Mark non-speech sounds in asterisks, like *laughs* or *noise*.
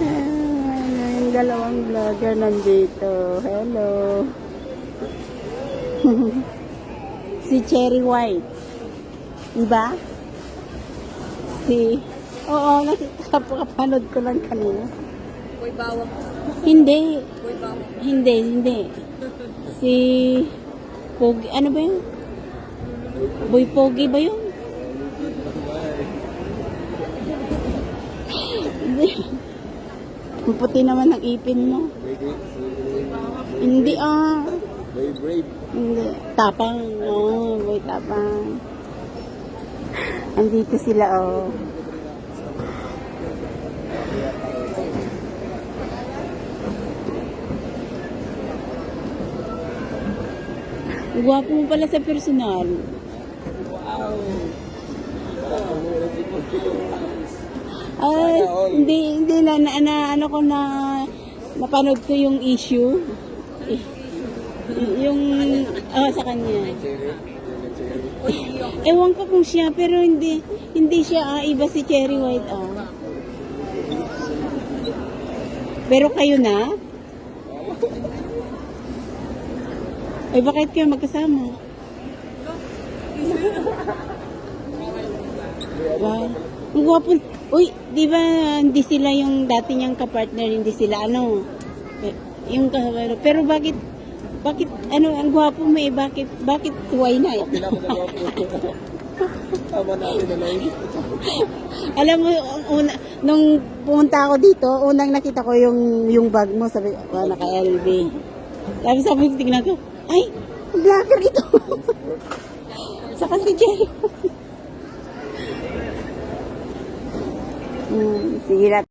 Yung dalawang vlogger nandito. Hello. *laughs* si Cherry White. Diba? Si... Oo, nakapanood ko lang kanina. Boy bawang. Hindi. Boy bawang. Hindi, hindi. Si... Pogi, ano ba yun? Boy Pogi ba yun? *laughs* Hindi. Ang puti naman ng ipin mo. Hindi ah. Very brave. Hindi. Tapang. Oo, boy tapang. Andito sila oh. Ang Gwapo mo pala sa personal. Ay, hindi, hindi na, na, na ano ko na, napanood ko yung issue. Eh, yung, ah, sa kanya. Ewan ko kung siya, pero hindi, hindi siya, ah, iba si Cherry White, ah. Pero kayo na? Ay, bakit kayo magkasama? Wow. Ang gwapo. Uy, di ba hindi sila yung dati niyang kapartner, hindi sila ano, eh, yung kahawaro. Pero bakit, bakit, ano, ang gwapo mo eh, bakit, bakit why not? Tama natin na lang. Alam mo, una, nung pumunta ako dito, unang nakita ko yung, yung bag mo, sabi, wow, naka-LV. Tapos sabi ko, tingnan ko, ay, blacker ito. *laughs* Saka si Jerry. seguir